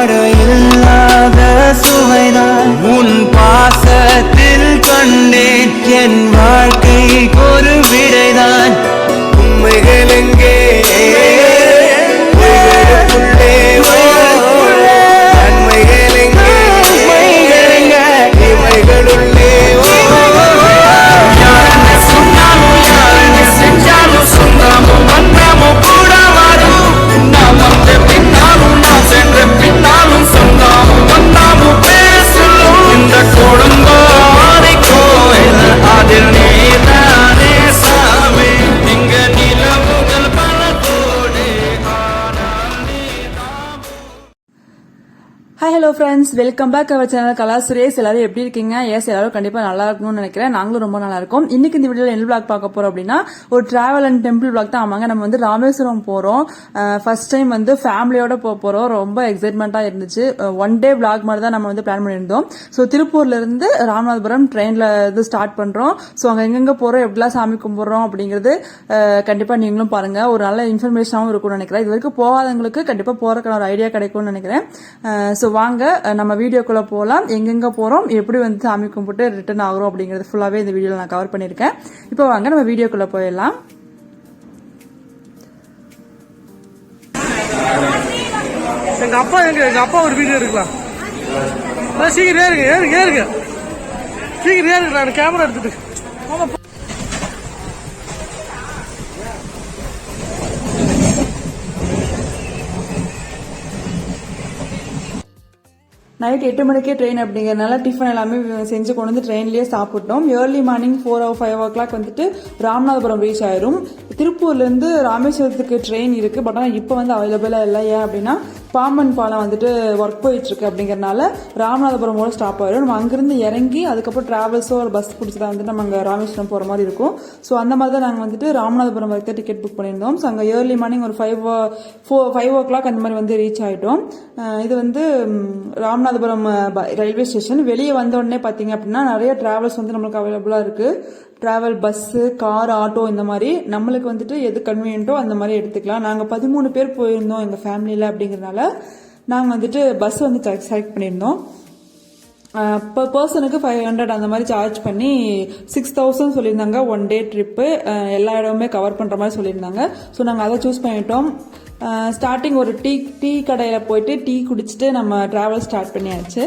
பாட இல்லாத சுவைதான் உன் பாசத்தில் கண்டேன் என் from friends welcome back our channel Kala Suresh எல்லாரும் எப்படி இருக்கீங்க? எஸ் எல்லாரும் கண்டிப்பா நல்லா இருக்கணும்னு நினைக்கிறேன். நாங்களும் ரொம்ப நல்லா இருக்கும். இன்னைக்கு இந்த வீடியோல என்ன பிளாக் பார்க்க போறோம் அப்படின்னா ஒரு டிராவல் அண்ட் டெம்பிள் பிளாக் தான். ஆமாங்க நம்ம வந்து ராமேஸ்வரம் போறோம். ஃபர்ஸ்ட் டைம் வந்து ஃபேமிலியோட போக போறோம். ரொம்ப எக்ஸைட்மெண்டா இருந்துச்சு. ஒன் டே பிளாக் மாதிரி தான் நம்ம வந்து பிளான் பண்ணியிருந்தோம். ஸோ திருப்பூர்ல இருந்து ராமநாதபுரம் ட்ரெயின்ல இது ஸ்டார்ட் பண்றோம். ஸோ அங்க எங்கெங்க போறோம் எப்படிலாம் சாமி கும்பிடுறோம் அப்படிங்கிறது கண்டிப்பாக கண்டிப்பா நீங்களும் பாருங்க. ஒரு நல்ல இன்ஃபர்மேஷனாகவும் இருக்கும்னு நினைக்கிறேன். இது வரைக்கும் போகாதவங்களுக்கு கண்டிப்பா போறதுக்கான ஒரு ஐடியா கிடைக்கும்னு நினைக்கிறேன். ஸோ வாங்க நம்ம வீடியோக்குள்ளே போகலாம் எங்கெங்கே போகிறோம் எப்படி வந்து சாமி கும்பிட்டு ரிட்டர்ன் ஆகிறோம் அப்படிங்கிறது ஃபுல்லாகவே இந்த வீடியோவில் நான் கவர் பண்ணியிருக்கேன். இப்போ வாங்க நம்ம வீடியோக்குள்ளே போயிடலாம். எங்க அப்பா எங்க? எங்க அப்பா ஒரு வீடியோ எடுக்கலாம் சீக்கிரம் ஏறுங்க ஏறுங்க ஏறுங்க. சீக்கிரம் ஏறுங்க நான் கேமரா எடுத்துட்டு. நைட் எட்டு மணிக்கே ட்ரெயின் அப்படிங்கறதுனால டிஃபன் எல்லாமே செஞ்சு கொண்டு வந்து ட்ரெயின்லேயே சாப்பிட்டோம். Early morning four or five o'clock வந்துட்டு ராமநாதபுரம் ரீச் ஆயிரும். திருப்பூர்லேருந்து ராமேஸ்வரத்துக்கு ட்ரெயின் இருக்குது பட் ஆனால் இப்போ வந்து அவைலபிளாக இல்லை. ஏன் அப்படின்னா பாம்பன் பாலம் வந்துட்டு ஒர்க் போயிட்டுருக்கு அப்படிங்கிறனால ராமநாதபுரம் கூட ஸ்டாப் ஆயிரும். நம்ம அங்கேருந்து இறங்கி அதுக்கப்புறம் ட்ராவல்ஸோ ஒரு பஸ் பிடிச்சி தான் வந்துட்டு நம்ம அங்கே ராமேஸ்வரம் போகிற மாதிரி இருக்கும். ஸோ அந்த மாதிரி தான் நாங்கள் வந்துட்டு ராமநாதபுரம் வரைக்கும் டிக்கெட் புக் பண்ணியிருந்தோம். ஸோ அங்கே ஏர்லி மார்னிங் ஒரு five four five o'clock அந்த மாதிரி வந்து ரீச் ஆகிட்டோம் இது வந்து ம், ராமநாதபுரம் ரயில்வே ஸ்டேஷன். வெளியே வந்த உடனே பார்த்தீங்க அப்படின்னா நிறைய டிராவல்ஸ் வந்து நம்மளுக்கு அவைலபிளாக இருக்குது டிராவல் பஸ்ஸு கார் ஆட்டோ இந்த மாதிரி நம்மளுக்கு வந்துட்டு எது கன்வீனியன்ட்டோ அந்த மாதிரி எடுத்துக்கலாம். நாங்கள் பதிமூணு பேர் போயிருந்தோம் எங்கள் ஃபேமிலியில் அப்படிங்கிறனால நாங்கள் வந்துட்டு பஸ் வந்து செலக்ட் பண்ணியிருந்தோம். பர் பர்சனுக்கு ஃபைவ் ஹண்ட்ரட் அந்த மாதிரி சார்ஜ் பண்ணி சிக்ஸ் தௌசண்ட் சொல்லியிருந்தாங்க ஒன் டே ட்ரிப்பு எல்லா இடமுமே கவர் பண்ணுற மாதிரி சொல்லியிருந்தாங்க. ஸோ நாங்கள் அதை சூஸ் பண்ணிட்டோம். ஸ்டார்டிங் ஒரு டீ டீ கடையில் போயிட்டு டீ குடிச்சிட்டு நம்ம ட்ராவல் ஸ்டார்ட் பண்ணியாச்சு.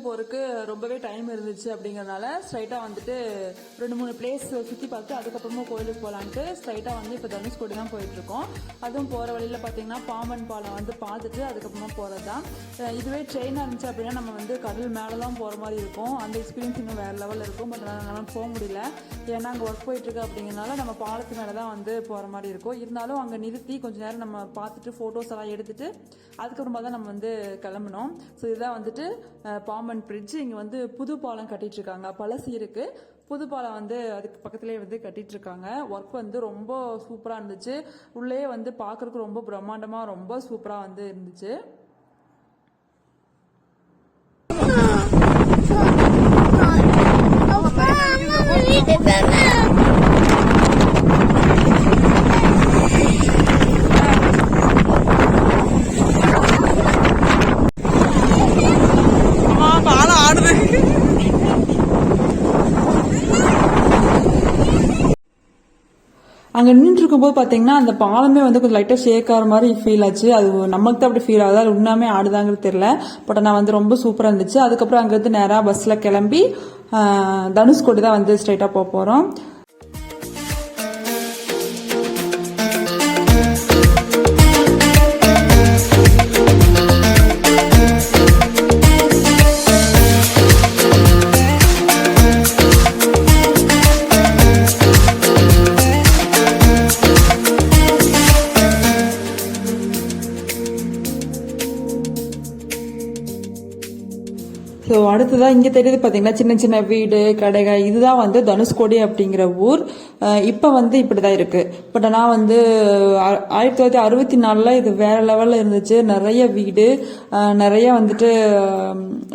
நம்ம கோயிலுக்கு போறதுக்கு ரொம்பவே டைம் இருந்துச்சு அப்படிங்கறதுனால ஸ்ட்ரைட்டா வந்துட்டு ரெண்டு மூணு பிளேஸ் சுத்தி பார்த்து அதுக்கப்புறமா கோயிலுக்கு போகலான்ட்டு ஸ்ட்ரைட்டா வந்து இப்ப தனுஷ்கோடி தான் போயிட்டு இருக்கோம் அதுவும் போற வழியில பாத்தீங்கன்னா பாம்பன் பாலம் வந்து பார்த்துட்டு அதுக்கப்புறமா போறதுதான். தான் இதுவே ட்ரெயினா இருந்துச்சு அப்படின்னா நம்ம வந்து கடல் மேலே தான் போற மாதிரி இருக்கும். அந்த எக்ஸ்பீரியன்ஸ் இன்னும் வேற லெவலில் இருக்கும். பட் நம்மளால போக முடியல. ஏன்னா அங்கே ஒர்க் போயிட்டு இருக்கு அப்படிங்கறதுனால நம்ம பாலத்து மேலே தான் வந்து போற மாதிரி இருக்கும். இருந்தாலும் அங்க நிறுத்தி கொஞ்ச நேரம் நம்ம பார்த்துட்டு போட்டோஸ் எல்லாம் எடுத்துட்டு அதுக்கப்புறமா தான் நம்ம வந்து கிளம்பணும் ஸோ இதுதான் வந்துட்டு பாம்பன் பிரிட்ஜ் இங்கே வந்து புது பாலம் கட்டிட்டு இருக்காங்க பழசு இருக்கு. புது பாலம் வந்து அதுக்கு பக்கத்துலேயே வந்து கட்டிட்டு இருக்காங்க ஒர்க் வந்து ரொம்ப சூப்பரா இருந்துச்சு. உள்ளே வந்து பார்க்கறதுக்கு ரொம்ப பிரம்மாண்டமா ரொம்ப சூப்பரா வந்து இருந்துச்சு. அம்மா, பாலம் ஆடுது அங்கே நின்றுட்டு இருக்கும்போது பார்த்தீங்கன்னா அந்த பாலமே வந்து கொஞ்சம் லைட்டாக ஷேக் ஆகிற மாதிரி ஃபீல் ஆச்சு. அது நமக்கு தான் அப்படி ஃபீல் ஆகுது. அது உண்மையாமே ஆடுதாங்கிறது தெரில பட் நான் வந்து ரொம்ப சூப்பராக இருந்துச்சு. அதுக்கப்புறம் அங்கேருந்து நேராக பஸ்ஸில் கிளம்பி ஆஹ், தனுஷ்கோடி தான் வந்து ஸ்ட்ரைட்டாக போக போகிறோம் இங்கே தெரியுது பார்த்தீங்கன்னா சின்ன சின்ன வீடு கடைகள் இதுதான் வந்து தனுஷ்கோடி அப்படிங்கிற ஊர். இப்போ வந்து இப்படி தான் இருக்குது பட் நான் வந்து ஆயிரத்தி தொள்ளாயிரத்தி அறுபத்தி நாலில் இது வேறு லெவலில் இருந்துச்சு. நிறைய வீடு நிறைய வந்துட்டு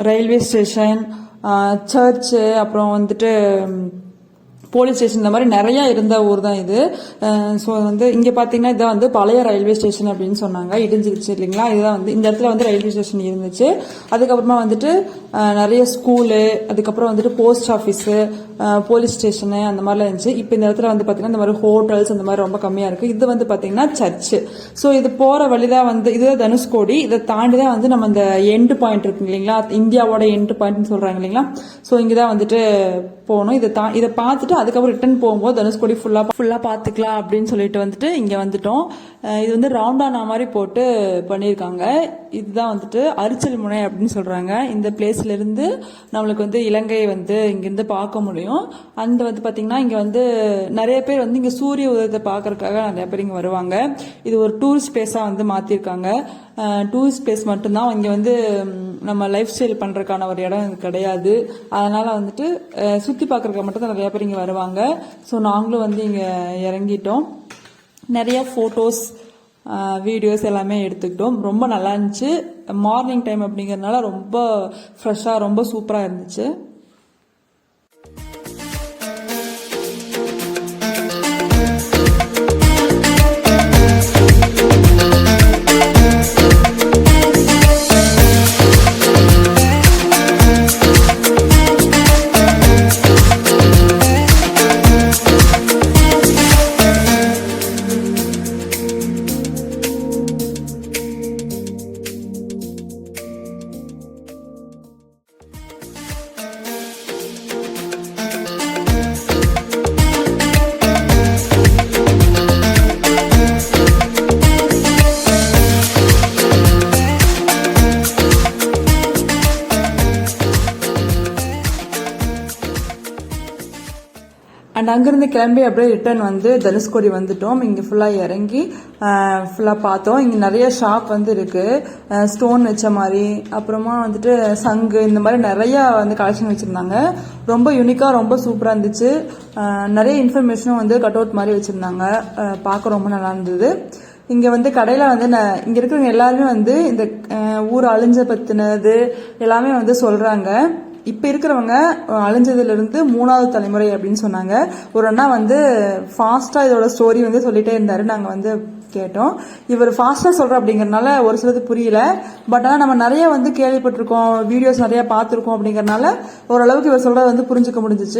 ரயில்வே ஸ்டேஷன் சர்ச்சு அப்புறம் வந்துட்டு போலீஸ் ஸ்டேஷன் இந்த மாதிரி நிறைய இருந்த ஊர் தான் இது. ஸோ வந்து இங்கே பார்த்தீங்கன்னா இதான் வந்து பழைய ரயில்வே ஸ்டேஷன் அப்படின்னு சொன்னாங்க. இடிஞ்சிருச்சு இல்லைங்களா? இதுதான் வந்து இந்த இடத்துல வந்து ரயில்வே ஸ்டேஷன் இருந்துச்சு. அதுக்கப்புறமா வந்துட்டு நிறைய ஸ்கூலு அதுக்கப்புறம் வந்துட்டு போஸ்ட் ஆஃபீஸு போலீஸ் ஸ்டேஷனு அந்த மாதிரிலாம் இருந்துச்சு. இப்போ இந்த இடத்துல வந்து பார்த்தீங்கன்னா இந்த மாதிரி ஹோட்டல்ஸ் அந்த மாதிரி ரொம்ப கம்மியாக இருக்குது இது வந்து பார்த்தீங்கன்னா சர்ச்சு ஸோ இது போகிற வழி தான் வந்து இதுதான் தனுஷ்கோடி இதை தாண்டி தான் வந்து நம்ம இந்த எண்டு பாயிண்ட் இருக்கு இல்லைங்களா? இந்தியாவோட எண்டு பாயிண்ட்னு சொல்கிறாங்க இல்லைங்களா? ஸோ இங்கே தான் வந்துட்டு போகணும். இதை தா இதை பார்த்துட்டு அதுக்கப்புறம் ரிட்டர்ன் போகும்போது தனுஷ்கோடி ஃபுல்லாக ஃபுல்லாக பார்த்துக்கலாம் அப்படின்னு சொல்லிட்டு வந்துட்டு இங்கே வந்துட்டோம். இது வந்து ரவுண்டானா மாதிரி போட்டு பண்ணியிருக்காங்க. இதுதான் வந்துட்டு அரிச்சல் முனை அப்படின்னு சொல்கிறாங்க இந்த பிளேஸ்லேருந்து நம்மளுக்கு வந்து இலங்கையை வந்து இங்கேருந்து பார்க்க முடியும். அந்த வந்து பார்த்திங்கன்னா இங்கே வந்து நிறைய பேர் வந்து இங்கே சூரிய உதயத்தை பார்க்கறதுக்காக நிறைய பேர் இங்கே வருவாங்க. இது ஒரு டூரிஸ்ட் பிளேஸாக வந்து மாற்றிருக்காங்க டூரிஸ்ட் பிளேஸ் மட்டும்தான். இங்கே வந்து நம்ம லைஃப் ஸ்டைல் பண்ணுறதுக்கான ஒரு இடம் கிடையாது. அதனால் வந்துட்டு சுற்றி பார்க்குறக்க மட்டும் தான் நிறைய பேர் இங்கே வருவாங்க. ஸோ நாங்களும் வந்து இங்கே இறங்கிட்டோம். நிறைய ஃபோட்டோஸ் வீடியோஸ் எல்லாமே எடுத்துக்கிட்டோம். ரொம்ப நல்லா இருந்துச்சு. மார்னிங் டைம் அப்படிங்கிறதுனால ரொம்ப ஃப்ரெஷ்ஷாக ரொம்ப சூப்பராக இருந்துச்சு. அங்கேருந்து கிளம்பி அப்படியே ரிட்டர்ன் வந்து தனுஷ்கோடி வந்துட்டோம். இங்கே ஃபுல்லாக இறங்கி ஃபுல்லாக பார்த்தோம். இங்கே நிறைய ஷாப் வந்து இருக்குது ஸ்டோன் வச்ச மாதிரி அப்புறமா வந்துட்டு சங்கு இந்த மாதிரி நிறையா வந்து கலெக்ஷன் வச்சுருந்தாங்க. ரொம்ப யூனிக்காக ரொம்ப சூப்பராக இருந்துச்சு. நிறைய இன்ஃபர்மேஷனும் வந்து கட் அவுட் மாதிரி வச்சுருந்தாங்க. பார்க்க ரொம்ப நல்லா இருந்தது. இங்கே வந்து கடையில் வந்து நான் இங்கே இருக்கிறவங்க எல்லாருமே வந்து இந்த ஊர் அழிஞ்ச பற்றினது எல்லாமே வந்து சொல்கிறாங்க இப்போ இருக்கிறவங்க அழிஞ்சதுலேருந்து மூணாவது தலைமுறை அப்படின்னு சொன்னாங்க. ஒரு அண்ணா வந்து ஃபாஸ்ட்டாக இதோட ஸ்டோரி வந்து சொல்லிட்டே இருந்தார். நாங்கள் வந்து கேட்டோம். இவர் ஃபாஸ்ட்டாக சொல்கிற அப்படிங்கறனால ஒரு சிலது புரியல. பட் ஆனால் நம்ம நிறைய வந்து கேள்விப்பட்டிருக்கோம். வீடியோஸ் நிறைய பார்த்துருக்கோம் அப்படிங்கிறனால ஓரளவுக்கு இவர் சொல்கிறத வந்து புரிஞ்சுக்க முடிஞ்சிச்சு.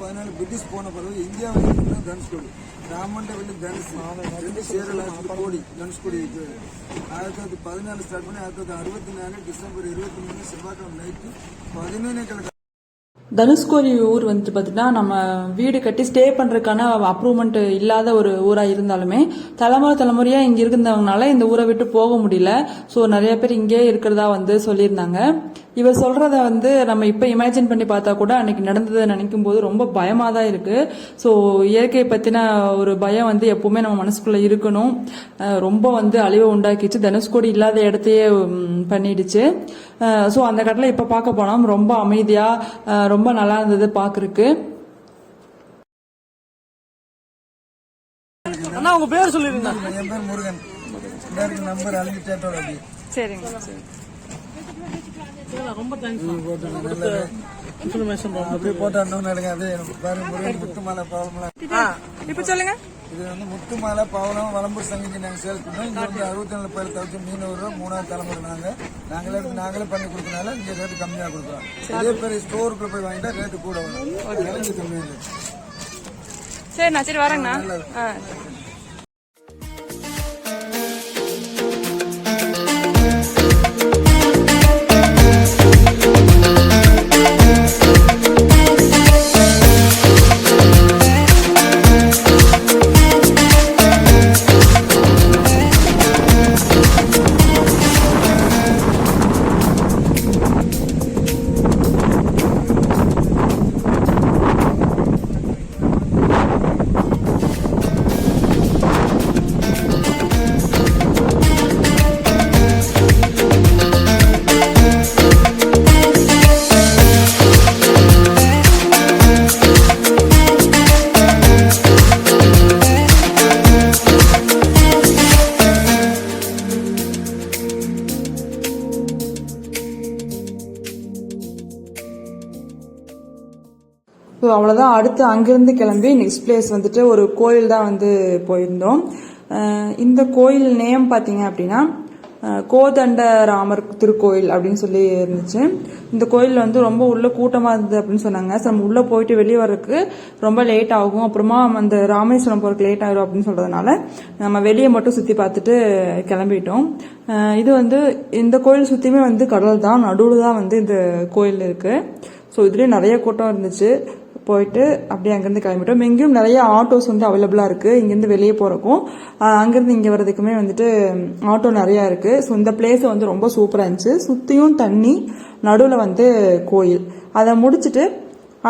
பதினாலு பிரிட்டிஷ் போன பிறகு இந்தியா வந்து தனுஷ்கோடி ராமண்ட வெளி கன்ஸ் ரெண்டு சேரல கோடி தனுஷ்கோடி ஆயிரத்தி தொள்ளாயிரத்தி பதினாலு ஸ்டார்ட் பண்ணி ஆயிரத்தி தொள்ளாயிரத்தி அறுபத்தி நாலு டிசம்பர் இருபத்தி மூணு செவ்வாய்க்கிழமை நைட்டு பதினொன்னே கிழக்கு தனுஷ்கோடி ஊர் வந்துட்டு பார்த்தீங்கன்னா நம்ம வீடு கட்டி ஸ்டே பண்ணுறதுக்கான அப்ரூவ்மெண்ட் இல்லாத ஒரு ஊராக இருந்தாலுமே தலைமுறை தலைமுறையாக இங்கே இருக்கிறவங்கனால இந்த ஊரை விட்டு போக முடியல. ஸோ நிறைய பேர் இங்கே இருக்கிறதா வந்து சொல்லியிருந்தாங்க. இவர் சொல்கிறத வந்து நம்ம இப்போ இமேஜின் பண்ணி பார்த்தா கூட அன்னைக்கு நடந்ததை நினைக்கும் போது ரொம்ப பயமாக தான் இருக்குது ஸோ இயற்கையை பற்றின ஒரு பயம் வந்து எப்போவுமே நம்ம மனசுக்குள்ளே இருக்கணும். ரொம்ப வந்து அழிவை உண்டாக்கிச்சு. தனுஷ்கோடி இல்லாத இடத்தையே பண்ணிடுச்சு. ஸோ அந்த கட்டில் இப்போ பார்க்க போனால் ரொம்ப அமைதியாக ரொம்ப நல்லா இருந்தது பார்க்கறதுக்கு அண்ணா உங்க பேர் சொல்லிருங்க. என் பேர் முருகன். நம்பர் அழிஞ்சு சேட்டோட அப்படி சரிங்க. ரொம்ப தேங்க்ஸ் இன்ஃபர்மேஷன் ரொம்ப அப்படியே போட்டோ இன்னும் நடங்க அது எனக்கு பாரு முருகன் முத்து மாலை ப்ராப்ளம்லாம் இப்போ சொல்லுங்க. இது வந்து முத்துமாலை பவளம் வளம்பூர் சங்கிக்கு நாங்கள் சேல் பண்ணோம் இங்கே வந்து அறுபத்தி நாலு பேர் தவிர்த்து மீனவர் மூணாவது தலைமுறை நாங்கள் நாங்களே நாங்களே பண்ணி கொடுத்தனால இங்கே ரேட்டு கம்மியாக கொடுக்குறோம். அதே பேர் ஸ்டோருக்குள்ள போய் வாங்கிட்டா ரேட்டு கூட வரும். கம்மியாக இருக்கு. சரிண்ணா சரி வரேங்கண்ணா அடுத்து அங்கேருந்து கிளம்பி நெக்ஸ்ட் பிளேஸ் வந்துட்டு ஒரு கோயில் தான் வந்து போயிருந்தோம். இந்த கோயில் நேம் பார்த்தீங்க அப்படின்னா கோதண்ட ராமர் திருக்கோயில் அப்படின்னு சொல்லி இருந்துச்சு. இந்த கோயில் வந்து ரொம்ப உள்ளே கூட்டமாக இருந்தது அப்படின்னு சொன்னாங்க. ஸோ நம்ம உள்ளே போயிட்டு வெளியே வர்றதுக்கு ரொம்ப லேட் ஆகும். அப்புறமா அந்த ராமேஸ்வரம் போகிறதுக்கு லேட் ஆகிடும் அப்படின்னு சொல்கிறதுனால நம்ம வெளியே மட்டும் சுற்றி பார்த்துட்டு கிளம்பிட்டோம். இது வந்து இந்த கோயில் சுற்றியுமே வந்து கடல் தான் நடுவில் தான் வந்து இந்த கோயில் இருக்குது ஸோ இதுலேயும் நிறைய கூட்டம் இருந்துச்சு. போயிட்டு அப்படியே அங்கேருந்து கிளம்பிட்டோம். எங்கேயும் நிறைய ஆட்டோஸ் வந்து அவைலபிளாக இருக்குது இங்கேருந்து வெளியே போகிறக்கும் அங்கேருந்து இங்கே வர்றதுக்குமே வந்துட்டு ஆட்டோ நிறையா இருக்குது ஸோ இந்த பிளேஸ் வந்து ரொம்ப சூப்பராக இருந்துச்சு. சுற்றியும் தண்ணி நடுவில் வந்து கோயில். அதை முடிச்சுட்டு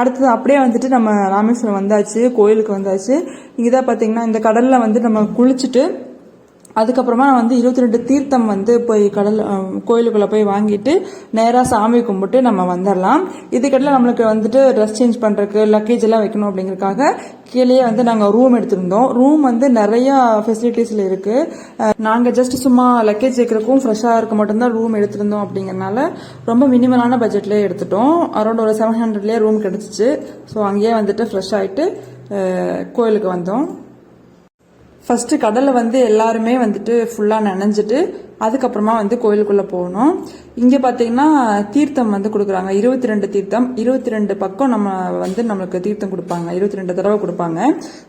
அடுத்தது அப்படியே வந்துட்டு நம்ம ராமேஸ்வரம் வந்தாச்சு கோயிலுக்கு வந்தாச்சு. இங்கே தான் பார்த்தீங்கன்னா இந்த கடலில் வந்து நம்ம குளிச்சுட்டு அதுக்கப்புறமா நான் வந்து இருபத்தி ரெண்டு தீர்த்தம் வந்து போய் கடல் கோயிலுக்குள்ளே போய் வாங்கிட்டு நேராக சாமி கும்பிட்டு நம்ம வந்துடலாம் இதுக்கடையில் நம்மளுக்கு வந்துட்டு ட்ரெஸ் சேஞ்ச் பண்ணுறதுக்கு லக்கேஜ் எல்லாம் வைக்கணும் அப்படிங்கிறக்காக கீழேயே வந்து நாங்கள் ரூம் எடுத்திருந்தோம். ரூம் வந்து நிறையா ஃபெசிலிட்டிஸில் இருக்குது நாங்கள் ஜஸ்ட் சும்மா லக்கேஜ் வைக்கிறக்கும் ஃப்ரெஷ்ஷாக இருக்க மட்டும்தான் ரூம் எடுத்திருந்தோம் அப்படிங்கிறனால ரொம்ப மினிமலான பட்ஜெட்லேயே எடுத்துட்டோம். அரௌண்ட் ஒரு செவன் ஹண்ட்ரட்லேயே ரூம் கிடச்சிச்சு. ஸோ அங்கேயே வந்துட்டு ஃப்ரெஷ் ஆகிட்டு கோயிலுக்கு வந்தோம். ஃபஸ்ட்டு கடலை வந்து எல்லாருமே வந்துட்டு ஃபுல்லாக நனைஞ்சிட்டு அதுக்கப்புறமா வந்து கோயிலுக்குள்ளே போகணும். இங்கே பார்த்தீங்கன்னா தீர்த்தம் வந்து கொடுக்குறாங்க. இருபத்தி ரெண்டு தீர்த்தம். இருபத்தி ரெண்டு பக்கம் நம்ம வந்து நம்மளுக்கு தீர்த்தம் கொடுப்பாங்க. இருபத்தி ரெண்டு தடவை கொடுப்பாங்க.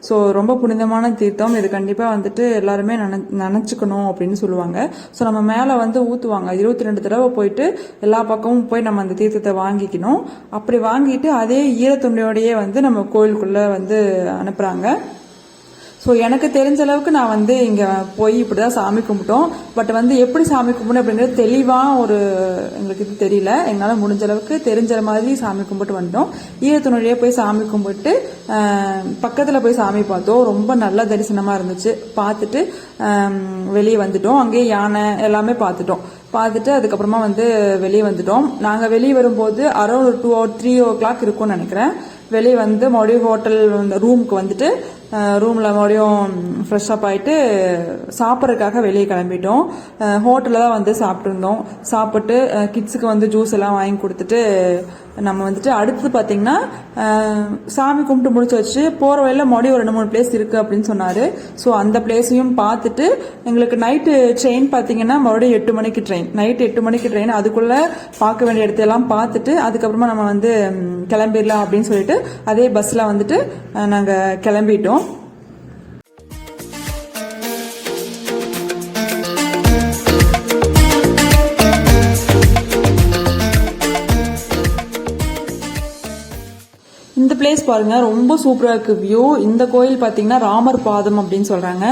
ஸோ ரொம்ப புனிதமான தீர்த்தம். இது கண்டிப்பாக வந்துட்டு எல்லாருமே நன நினச்சிக்கணும் அப்படின்னு சொல்லுவாங்க. ஸோ நம்ம மேலே வந்து ஊற்றுவாங்க இருபத்தி ரெண்டு தடவை போயிட்டு எல்லா பக்கமும் போய் நம்ம அந்த தீர்த்தத்தை வாங்கிக்கணும். அப்படி வாங்கிட்டு அதே ஈரத்துண்டையோடையே வந்து நம்ம கோயிலுக்குள்ளே வந்து அனுப்புகிறாங்க ஸோ எனக்கு தெரிஞ்ச அளவுக்கு நான் வந்து இங்கே போய் இப்படி தான் சாமி கும்பிட்டோம். பட் வந்து எப்படி சாமி கும்பிடணும் அப்படிங்கிறது தெளிவாக ஒரு எங்களுக்கு இது தெரியல. எங்களால் முடிஞ்ச அளவுக்கு தெரிஞ்ச மாதிரி சாமி கும்பிட்டு வந்துட்டோம் ஈரத்துணியே போய் சாமி கும்பிட்டு பக்கத்தில் போய் சாமி பார்த்தோம். ரொம்ப நல்ல தரிசனமாக இருந்துச்சு. பார்த்துட்டு வெளியே வந்துட்டோம். அங்கேயே யானை எல்லாமே பார்த்துட்டோம். பார்த்துட்டு அதுக்கப்புறமா வந்து வெளியே வந்துட்டோம். நாங்கள் வெளியே வரும்போது around two or three o'clock இருக்கும்னு நினைக்கிறேன். வெளியே வந்து மறுபடியும் ஹோட்டல் ரூமுக்கு வந்துட்டு ரூமில் மறுபடியும் ஃப்ரெஷ்ஷப் ஆகிட்டு சாப்பிட்றதுக்காக வெளியே கிளம்பிட்டோம். ஹோட்டலில் தான் வந்து சாப்பிட்ருந்தோம் சாப்பிட்டு கிட்ஸுக்கு வந்து ஜூஸ் எல்லாம் வாங்கி கொடுத்துட்டு நம்ம வந்துட்டு அடுத்து பார்த்தீங்கன்னா சாமி கும்பிட்டு முடிச்சு வச்சு போகிற வழியில் மறுபடியும் ஒரு ரெண்டு மூணு பிளேஸ் இருக்குது அப்படின்னு சொன்னார். ஸோ அந்த பிளேஸையும் பார்த்துட்டு எங்களுக்கு நைட்டு ட்ரெயின் பார்த்தீங்கன்னா மறுபடியும் எட்டு மணிக்கு ட்ரெயின் நைட்டு எட்டு மணிக்கு ட்ரெயின் அதுக்குள்ளே பார்க்க வேண்டிய இடத்தையெல்லாம் பார்த்துட்டு அதுக்கப்புறமா நம்ம வந்து கிளம்பிடலாம் அப்படின்னு சொல்லிட்டு அதே பஸ்ஸில் வந்துட்டு நாங்கள் கிளம்பிட்டோம். பிளேஸ் பாருங்க ரொம்ப சூப்பராக இருக்கு வியூ இந்த கோயில் பார்த்தீங்கன்னா ராமர் பாதம் அப்படின்னு சொல்றாங்க.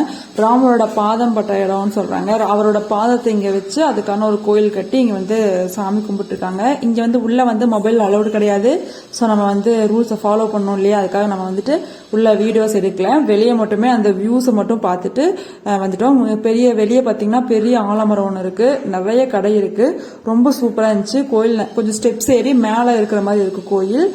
ராமரோட பாதம் பட்ட இடம்னு சொல்றாங்க. அவரோட பாதத்தை இங்கே வச்சு அதுக்கான ஒரு கோயில் கட்டி இங்கே வந்து சாமி கும்பிட்டுருக்காங்க. இங்கே வந்து உள்ள வந்து மொபைல் அலௌடு கிடையாது. ஸோ நம்ம வந்து ரூல்ஸை ஃபாலோ பண்ணோம் இல்லையா? அதுக்காக நம்ம வந்துட்டு உள்ள வீடியோஸ் எடுக்கல. வெளியே மட்டுமே அந்த வியூஸை மட்டும் பார்த்துட்டு வந்துட்டோம். பெரிய வெளியே பார்த்தீங்கன்னா பெரிய ஆலமரம் ஒன்று இருக்கு. நிறைய கடை இருக்கு. ரொம்ப சூப்பராக இருந்துச்சு. கோயில் கொஞ்சம் ஸ்டெப்ஸ் ஏறி மேலே இருக்கிற மாதிரி இருக்கு கோயில்.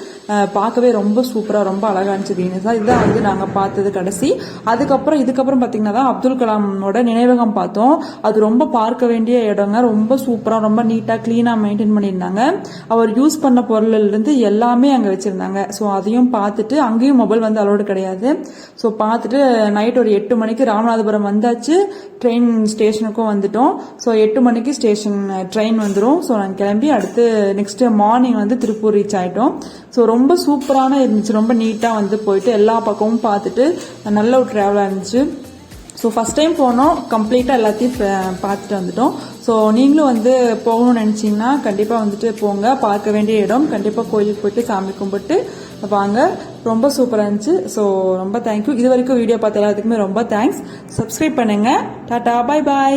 பார்க்கவே ரொம்ப சூப்பராக ரொம்ப அழகாக இருந்துச்சு வீனஸாக இதுதான் வந்து நாங்கள் பார்த்தது கடைசி. அதுக்கப்புறம் இதுக்கப்புறம் பார்த்தீங்கன்னா தான் அப்துல் கலாமோட நினைவகம் பார்த்தோம். அது ரொம்ப பார்க்க வேண்டிய இடங்க ரொம்ப சூப்பராக ரொம்ப நீட்டாக க்ளீனாக மெயின்டைன் பண்ணியிருந்தாங்க. அவர் யூஸ் பண்ண பொருள்லேருந்து எல்லாமே அங்கே வச்சுருந்தாங்க. ஸோ அதையும் பார்த்துட்டு அங்கேயும் மொபைல் வந்து அலோடு கிடையாது. ஸோ பார்த்துட்டு நைட் ஒரு எட்டு மணிக்கு ராமநாதபுரம் வந்தாச்சு. ட்ரெயின் ஸ்டேஷனுக்கும் வந்துட்டோம். ஸோ எட்டு மணிக்கு ஸ்டேஷன் ட்ரெயின் வந்துடும் ஸோ நாங்கள் கிளம்பி அடுத்து நெக்ஸ்ட் மார்னிங் வந்து திருப்பூர் ரீச் ஆகிட்டோம் ஸோ ரொம்ப சூப்பரான இருந்துச்சு. ரொம்ப நீட்டாக வந்து போயிட்டு எல்லா பக்கமும் பார்த்துட்டு நல்ல ஒரு ட்ராவலாக இருந்துச்சு. ஸோ ஃபஸ்ட் டைம் போனோம். கம்ப்ளீட்டாக எல்லாத்தையும் பார்த்துட்டு வந்துட்டோம். ஸோ நீங்களும் வந்து போகணும்னு நினச்சிங்கன்னா கண்டிப்பாக வந்துட்டு போங்க. பார்க்க வேண்டிய இடம். கண்டிப்பாக கோயிலுக்கு போயிட்டு சாமி கும்பிட்டு வாங்க. ரொம்ப சூப்பராக இருந்துச்சு. ஸோ ரொம்ப தேங்க்யூ இது வரைக்கும் வீடியோ பார்த்த எல்லாத்துக்குமே ரொம்ப தேங்க்ஸ் சப்ஸ்கிரைப் பண்ணுங்கள் டாட்டா பாய் பாய்